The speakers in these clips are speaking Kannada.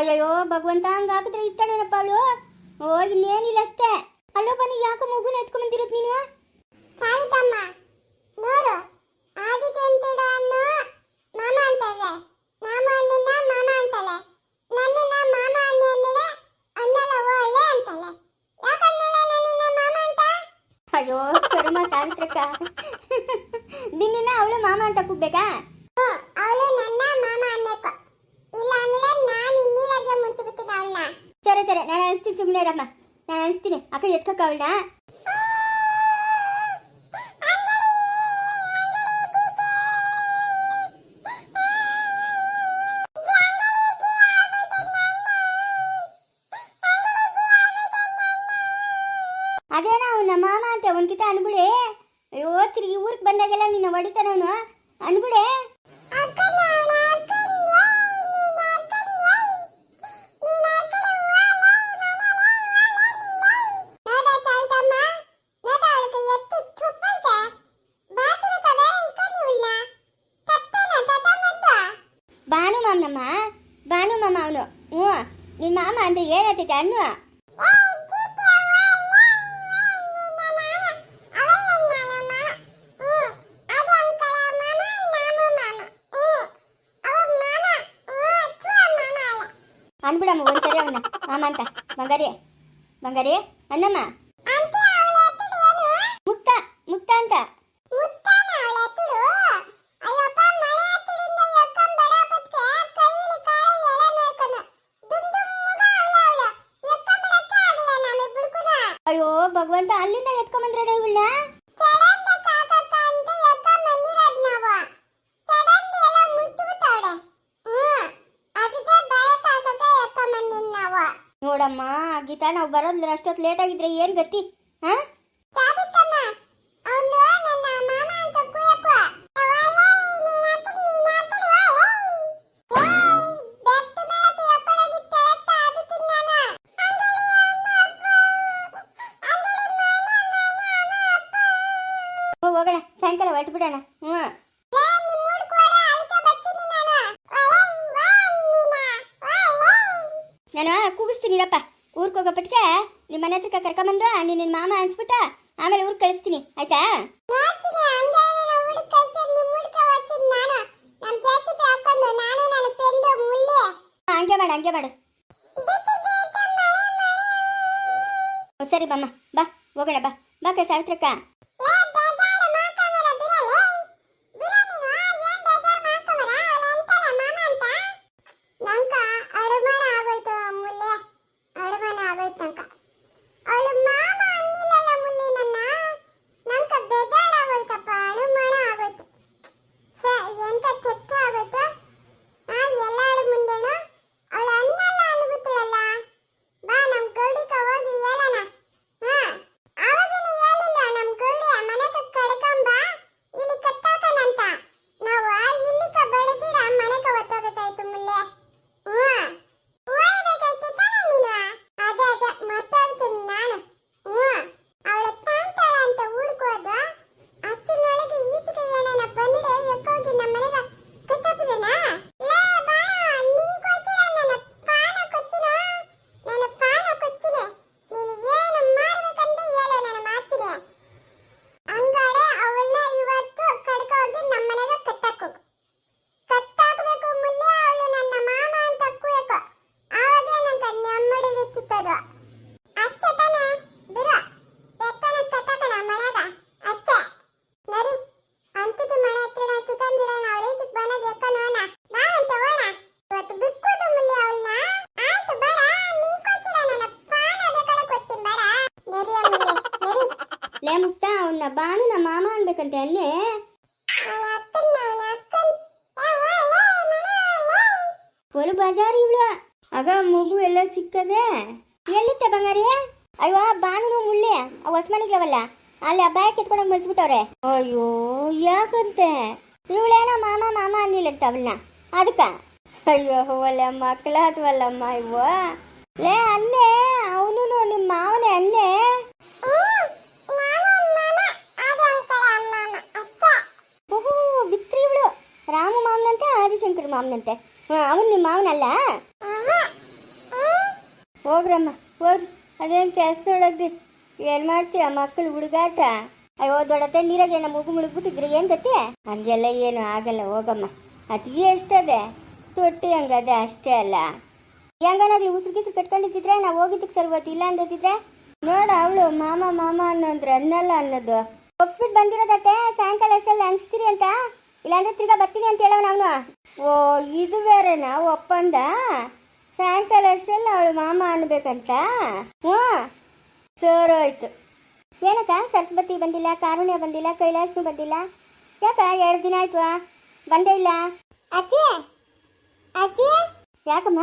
ಅಯ್ಯಯ್ಯೋ ಭಗವಂತ ಹಂಗಾಕಿದ್ರೆ ಇತ್ತಾಳೇನಪ್ಪ ಅವಳು ಓ ಇನ್ನೇನಿಲ್ಲ ಅಷ್ಟೇ. ಅಲ್ಲೋ ಬನ್ನಿ ಯಾಕೋ ಮಗುನ ಎತ್ಕೊಂಬಂದಿರೋದು ನೀನು? ಸಾವಿತಮ್ಮ ನೋಡು ಆದಿತ್ಯ ಅಂತಿಡ ಅನ್ನೋ. ಮಾಮ ಅಂತ ಇದೆ. ನಾಮ ಅನ್ನನ್ನ ಮಾಮ ಅಂತಾಳೆ. ನನ್ನನ್ನ ಮಾಮ ಅನ್ನಿ ಅನ್ನಿಲ್ಲ ಅನ್ನಲ್ಲ ಒಳ್ಳೆ ಅಂತಾಳೆ. ಯಾಕನ್ನಲ್ಲ ನನ್ನನ್ನ ಮಾಮ ಅಂತ? ಅಯ್ಯೋ ಕರ್ಮ ಸಾವಿತ್ರಕ್ಕ. ನಿನ್ನ ಅವಳು ಮಾಮ ಅಂತ ಕೂಗ್ಬೇಕಾ ಅವಳು ನನ್ನ ಮಾಮ ಅನ್ನಬೇಕು ಇಲ್ಲ ಅಂದ್ರೆ ನಾನು ಇನ್ನೀರಾಗೆ ಮುಂಚೆ ಬಿಟ್ಟಿದ್ದೆ ಅವಳನ್ನ ಸರಿ, ನಾನು ಅನಿಸ್ತೀನಿ ಸುಮ್ಮನೆ ಇರಮ್ಮ. ನಾನು ಅನಿಸ್ತೀನಿ. ಅಕ್ಕ ಎತ್ಕಕ್ಕ ಅವಳನ್ನ. ಅದೇನ ಅವನ ಮಾಮ ಅಂತ ಒಂದ್ಕಿತ ಅನ್ಬಿಡಿ ಅಯ್ಯೋ, ತಿರುಗಿ ಊರಿಗೆ ಬಂದಾಗೆಲ್ಲ ನಿನ್ನ ಹೊಡಿತಾನ ಅವನು. ಅನ್ಬಿಡೆ ಮಾಮ ಅವನು ಹ್ಞೂ ನಿನ್ನ ಮಾಮ ಅಂತ ಏನತ್ತೈತೆ ಅನ್ನು ಅನ್ಬಿಡಮ್ಮ ಒಂದ್ಸರಿ ಅವನ. ಅಂತ. ಬಂಗಾರಿ ಬಂಗಾರಿ ಅನ್ನಮ್ಮ ಮುಕ್ತ ಮುಕ್ತ ಅಂತ. ನೋಡಮ್ಮ ಗೀತಾ ನಾವು ಬರೋದ್ರ ಅಷ್ಟೊತ್ತು ಲೇಟ್ ಆಗಿದ್ರೆ ಏನ್ ಗತಿ ಹಾ? ಹೋಗ್ ಹೋಗೋಣ ಸಾಯಂಕಾಲ ಹೊರಟು ಬಿಡೋಣ. ಹ್ಞೂ ನಾನು ಕೂಗಿಸ್ತೀನಿರಪ್ಪ ಊರ್ಗೆ ಹೋಗೋ ಪಟ್ಟಿಗೆ ನಿಮ್ಮ ಮನೆ ಹತ್ರಕ್ಕೆ ಕರ್ಕೊಂಬಂದು ನಿನ್ನ ಮಾಮ ಅನ್ಸ್ಬಿಟ್ಟ? ಆಮೇಲೆ ಊರಿಗೆ ಕಳಿಸ್ತೀನಿ ಆಯ್ತಾ? ಹಂಗೆ ಮಾಡು ಹಂಗೆ ಮಾಡು. ಸರಿ ಬಮ್ಮ ಬಾ ಹೋಗೋಣ ಬಾ. ಬಾ ಕೈ ಸಾವಿತ್ರಕ್ಕ. ಅವನ್ನ ಬಾನು ನಮ್ಮ ಮಾಮ ಅನ್ಬೇಕಂತೆ ಅಲ್ಲೇ ಕೊಲು ಬಜಾರ್ ಇವಳು. ಆಗ ಮಗು ಎಲ್ಲ ಸಿಕ್ಕದೆ? ಎಲ್ಲಿತ್ತೆ ಬಂಗಾರಿ? ಅಯ್ಯೋ ಬಾನು ಮುಳ್ಳೆ, ಆ ಹೊಸ್ಮನಿಗ್ಲವಲ್ಲ ಅಲ್ಲಿ ಆ ಬ್ಯಾಗ್ ಎತ್ಕೊಂಡೋಗಿ ಮಲ್ಸ್ಬಿಟ್ಟವ್ರೆ. ಅಯ್ಯೋ, ಯಾಕಂತೆ? ಇವಳೇನೋ ಮಾಮ ಮಾಮ ಅನ್ನಿಲ್ಲಂತ ಅವಳನ್ನ. ಅದಕ್ಕ? ಅಯ್ಯೋ ಒಳ್ಳೆ ಮಕ್ಕಳ ಹತ್ವಲ್ಲಮ್ಮ ಇವ ಲೇ ಅನ್ನೆ ಅವನು ನಿಮ್ಮ ಮಾವನೇ ಅನ್ನೆ ಮಾವನಂತೆ ಹಾಂ ಅವನು ನಿಮ್ಮ ಮಾವನಲ್ಲ? ಹೋಗ್ರಮ್ಮ ಹೋಗ್ರಿ. ಅದೇನು ಕೆಲಸ ಒಳಗ್ರಿ. ಏನ್ ಮಾಡ್ತೀಯ ಮಕ್ಕಳು ಹುಡುಗಾಟ? ಅಯ್ಯೋ ದೊಡ್ಡತ್ತೆ ನೀರಾಗೆ ನಮ್ಮ ಮುಗು ಮುಳುಗ್ಬಿಟ್ಟಿದ್ರೆ ಏನ್ ಗತಿ? ಹಂಗೆಲ್ಲ ಏನು ಆಗಲ್ಲ ಹೋಗಮ್ಮ. ಅತಿಗೆ ಎಷ್ಟದೆ ತೊಟ್ಟಿ ಹಂಗದೆ ಅಷ್ಟೇ ಅಲ್ಲ. ಹೆಂಗನಾಗ್ಲಿ ಉಸಿರು ಕಿಸಿರು ಕಟ್ಕೊಂಡಿದ್ರೆ ನಾವು ಹೋಗಿದ್ದಕ್ಕೆ ಸರ್ವತ್ತು ಇಲ್ಲ ಅಂದಿದ್ರೆ? ನೋಡ ಅವಳು ಮಾಮ ಮಾಮ ಅನ್ನೋಂದ್ರೆ ಅನ್ನಲ್ಲ ಅನ್ನೋದು. ಒಪ್ಸ್ಬಿಟ್ಟು ಬಂದಿರೋದತ್ತೆ ಸಾಯಂಕಾಲ ಅಷ್ಟಲ್ಲಿ ಅನಿಸ್ತೀರಿ ಅಂತ? ಇಲ್ಲಾಂದ್ರೆ ತಿರ್ಗಾ ಬರ್ತೀನಿ ಅಂತ ಹೇಳೋಣ ಅವನು. ಓ ಇದು ಬೇರೆನಾ? ಒಪ್ಪಂದ ಸಾಯಂಕಾಲ ಅಷ್ಟಲ್ಲಿ ಅವಳು ಮಾಮ ಅನ್ಬೇಕಂತ? ಹ್ಞೂ. ಸೋರೋಯ್ತು ಏನಕ್ಕ ಸರಸ್ವತಿ ಬಂದಿಲ್ಲ ಕಾರುಣ್ಯ ಬಂದಿಲ್ಲ ಕೈಲಾಶ್ನು ಬಂದಿಲ್ಲ? ಯಾಕ ಎರಡು ದಿನ ಆಯ್ತು ಬಂದೇ ಇಲ್ಲ? ಅಜ್ಜಿ? ಅಜ್ಜಿ? ಯಾಕಮ್ಮ?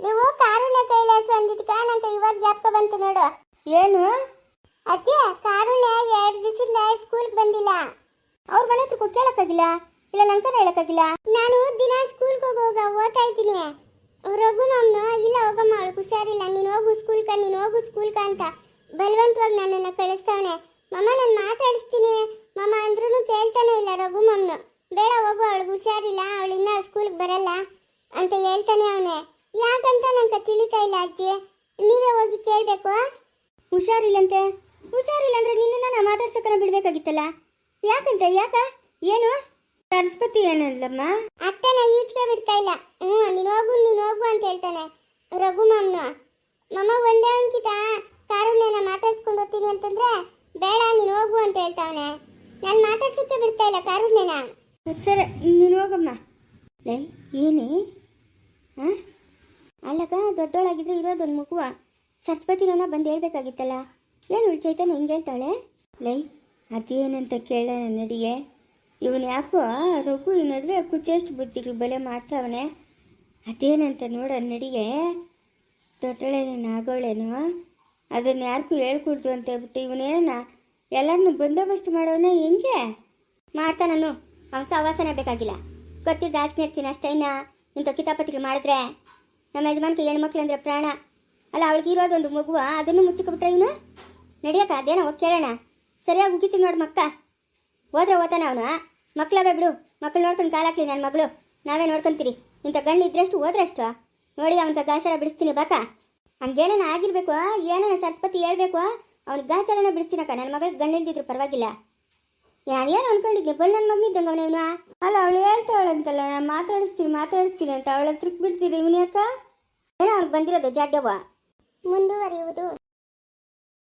ನೀವು ಕಾರುಣ್ಯ ಕೈಲಾಸ ಅಂದಿದ್ಕ ನಂಗೆ ಇವಾಗ ಜ್ಞಾಪಕ ಬಂತು ನೋಡು. ಏನು? ಅಜ್ಜಿ ಕಾರುಣ್ಯ ಎರಡು ದಿವಸದಿಂದ ಸ್ಕೂಲ್ಗೆ ಬಂದಿಲ್ಲ ಅವ್ರ ಮನೆ ಕೇಳಕ್ಕಾಗಿಲ್ಲ ಇಲ್ಲ ನಂಕನ ಹೇಳಕ್ಕಾಗಿಲ್ಲ? ನಾನು ದಿನ ಸ್ಕೂಲ್ಗೆ ಹೋಗುವಾಗ ಓದ್ತಾ ಇದ್ದೀನಿ ರಘು ನಮ್ನು ಇಲ್ಲ ಹೋಗಮ್ಮ ಅವಳು ಹುಷಾರಿಲ್ಲ. ನೀನು ಹೋಗು ಸ್ಕೂಲ್ಕ ನೀನು ಹೋಗು ಸ್ಕೂಲ್ಕ ಅಂತ ಬಲವಂತವಾಗಿ ನನ್ನನ್ನು ಕಳಿಸ್ತಾವನೆ. ಮಮ್ಮ ನಾನು ಮಾತಾಡಿಸ್ತೀನಿ. ಮಮ್ಮ ಅಂದ್ರೂ ಕೇಳ್ತಾನೆ ಇಲ್ಲ ರಘು ಮಮ್ಮನು ಬೇಡ ಹೋಗು ಅವಳಿಗೆ ಹುಷಾರಿಲ್ಲ. ಅವಳು ಇನ್ನ ಸ್ಕೂಲ್ಗೆ ಬರಲ್ಲ ಅಂತ ಹೇಳ್ತಾನೆ ಅವನೇ. ಯಾಕಂತ ನಂಗೆ ತಿಳಿತಾ ಇಲ್ಲ ಅಜ್ಜಿ. ನೀವೇ ಹೋಗಿ ಕೇಳಬೇಕು? ಹುಷಾರಿಲ್ಲಂತೆ. ಹುಷಾರಿಲ್ಲ ಅಂದ್ರೆ ನಿನ್ನನ್ನ ನಾನು ಮಾತಾಡ್ಸೋಕ್ಕನ ಬಿಡ್ಬೇಕಾಗಿತ್ತಲ್ಲ? ಯಾಕಂತ? ಯಾಕ? ಏನು? ಸರಸ್ವತಿ ಏನಲ್ಲಮ್ಮ ಅತ್ತನ ಈಚೆಗೆ ಬಿಡ್ತಾ ಇಲ್ಲ. ಹ್ಞೂ ನೀನು ಹೋಗು ನೀನು ಹೋಗು ಅಂತ ಹೇಳ್ತಾನೆ. ರಘು ಮಾಮ್ನು. ಮಮ್ಮ ಒಂದೇ ಅಂಕಿತ. ಕಾರುಣ್ಯನ ಮಾತಾಡ್ಸ್ಕೊಂಡು ಹೋಗ್ತೀನಿ ಅಂತಂದ್ರೆ ಬೇಡ ನೀನು ಹೋಗು ಅಂತ ಹೇಳ್ತಾವನೆ. ನಾನು ಮಾತಾಡ್ಸಕ್ಕೆ ಬಿಡ್ತಾ ಇಲ್ಲ ಕಾರುಣ್ಯನ. ಸರಿ ನೀನು ಹೋಗಮ್ಮ. ಲೈ ಏನೇ? ಹಾಂ ಅಲ್ಲಕ್ಕ ದೊಡ್ಡೋಳಾಗಿದ್ರೆ ಇರೋದೊಂದು ಮಗುವ. ಸರಸ್ವತಿನ ಬಂದು ಹೇಳ್ಬೇಕಾಗಿತ್ತಲ್ಲ. ಏನು ಚೈತನ್ಯ ಹಿಂಗೆ ಹೇಳ್ತಾಳೆ? ಲೈ ಅದೇನಂತ ಕೇಳೋಣ ನಡಿಯೇ ಇವನು ಯಾಕೋ ರಘು ಈ ನಡುವೆ ಕುಚ್ಚೆಷ್ಟು ಬುದ್ಧಿಗಳು ಬಲೆ ಮಾಡ್ತಾವನೆ? ಅದೇನಂತ ನೋಡ ನಡಿಗೆ ದೊಡ್ಡಳೇನೇನು ನಾಗೋಳೇನು ಅದನ್ನು ಯಾರಿಗೂ ಹೇಳ್ಕೊಡ್ದು ಅಂತ ಹೇಳ್ಬಿಟ್ಟು ಇವನೇನ ಎಲ್ಲರನ್ನೂ ಬಂದೋಬಸ್ತ್ ಮಾಡೋನ ಹೆಂಗೆ? ಮಾಡ್ತಾನನು ಅವ್ನ. ಅವಾಸನೇ ಬೇಕಾಗಿಲ್ಲ. ಗೊತ್ತಿದ್ದು ಜಾಸ್ತಿ ಇರ್ತೀನಿ ಇನ್ನ ಇಂಥ ಕಿತಾಪತಿಗಳು ಮಾಡಿದ್ರೆ? ನಮ್ಮ ಯಜಮಾನ್ಗೆ ಹೆಣ್ಮಕ್ಳು ಅಂದ್ರೆ ಪ್ರಾಣ. ಅಲ್ಲ, ಅವಳಿಗೆ ಇರೋದೊಂದು ಮಗುವ, ಅದನ್ನು ಮುಚ್ಚಿಕೊಬಿಟ್ರೆ ಇವನು? ನಡಿಯಕ್ಕ, ಅದೇನೋ ಕೇಳೋಣ. ಸರಿಯಾಗಿ ಉಗಿತೀನಿ ನೋಡಿ ಮಕ್ಕ. ಹೋದ್ರೆ ಓದ್ತಾನೆ ಅವನು ಮಕ್ಕಳವೇ ಬಿಡು ಮಕ್ಳು ನೋಡ್ಕೊಂಡು ಕಾಲಾಕ್ಲಿ ನನ್ನ ಮಗಳು. ನಾವೇ ನೋಡ್ಕೊಂತೀರಿ. ಇಂಥ ಗಂಡು ಇದ್ರಷ್ಟು ಹೋದ್ರಷ್ಟು? ನೋಡಿ ಅವನ ಗಾಚಾರ ಬಿಡಿಸ್ತೀನಿ ಬಾಕ ಹಂಗೇನೇನು ಆಗಿರ್ಬೇಕು ಏನೇನು ಸರಸ್ವತಿ ಹೇಳ್ಬೇಕು ಅವ್ನಿಗೆ ಗಾಚಾರನ ಬಿಡಿಸ್ತೀನಕ್ಕ ನನ್ನ ಮಗಳಿಗೆ ಗಂಡಿಲ್ದಿದ್ರು ಪರವಾಗಿಲ್ಲ. ನಾನು ಏನು ಅನ್ಕೊಂಡಿದ್ದೆ? ಬಲ್ ನನ್ನ ಮಗನಿದ್ದಂಗ ಅವನ ಅಲ್ಲ ಅವಳು ಹೇಳ್ತಾವಳಂತಲ್ಲ ನಾನು ಮಾತಾಡಿಸ್ತೀನಿ ಮಾತಾಡಿಸ್ತೀನಿ ಅಂತ. ಅವಳ ಹತ್ರಕ್ಕೆ ಬಿಡ್ತೀರಿ ಇವನು ಯಾಕ ಏನೋ ಅವ್ನಿಗೆ ಬಂದಿರೋದು ಜಾಡ್ಯವ ಮುಂದುವರಿಯುವುದು.